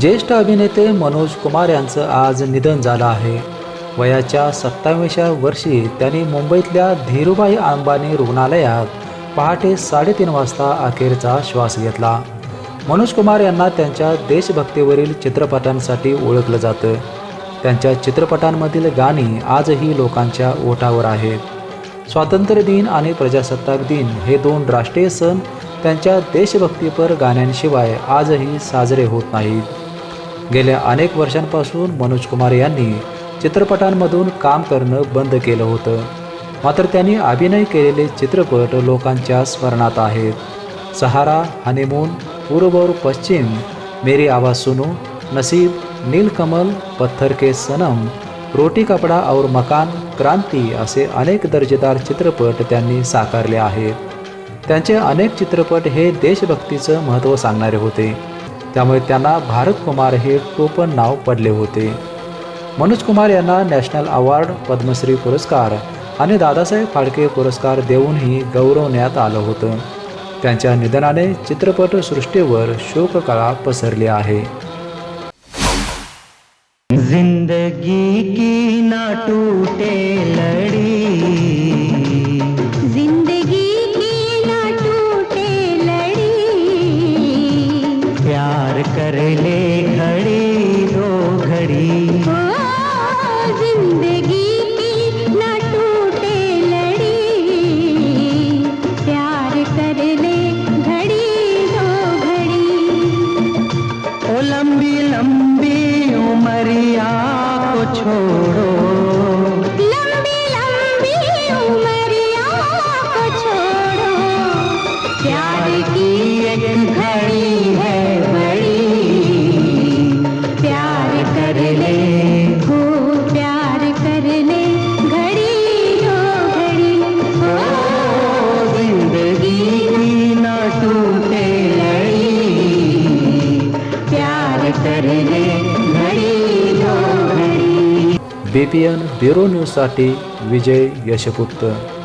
ज्येष्ठ अभिनेते मनोज कुमार यांचं आज निधन झालं आहे. वयाच्या सत्तावीसव्या वर्षी त्यांनी मुंबईतल्या धीरूभाई अंबानी रुग्णालयात पहाटे साडेतीन वाजता अखेरचा श्वास घेतला. मनोज कुमार यांना त्यांच्या देशभक्तीवरील चित्रपटांसाठी ओळखलं जातं. त्यांच्या चित्रपटांमधील गाणी आजही लोकांच्या ओठावर आहेत. स्वातंत्र्य दिन आणि प्रजासत्ताक दिन हे दोन राष्ट्रीय सण त्यांच्या देशभक्तीपर गाण्यांशिवाय आजही साजरे होत नाहीत. गेल्या अनेक वर्षांपासून मनोज कुमार यांनी चित्रपटांमधून काम करणं बंद केलं होतं. मात्र त्यांनी अभिनय केलेले चित्रपट लोकांच्या स्मरणात आहेत. सहारा हनीमून पूर्व और पश्चिम मेरी आवाज़ सुनो नसीब नीलकमल पत्थर के सनम रोटी कपडा और मकान क्रांती असे अनेक दर्जेदार चित्रपट त्यांनी साकारले आहेत. त्यांचे अनेक चित्रपट हे देशभक्तीचं महत्त्व सांगणारे होते. त्यामुळे त्यांना भारत कुमार हे टोपण नाव पडले होते. मनोज कुमार यांना नॅशनल अवॉर्ड पद्मश्री पुरस्कार आणि दादासाहेब फाळके पुरस्कार देऊनही गौरवण्यात आलं होतं. त्यांच्या निधनाने चित्रपटसृष्टीवर शोककळा पसरली आहे. जिंदगी की ना टूटे लड़ी कर ले घड़ी दो घड़ी। ज़िंदगी की ना टूटे लड़ी। प्यार कर ले घड़ी दो घड़ी। ओ लंबी लंबी उमरिया को छोड़ो। बीपीएन ब्युरो न्यूजसाठी विजय यशपुत्र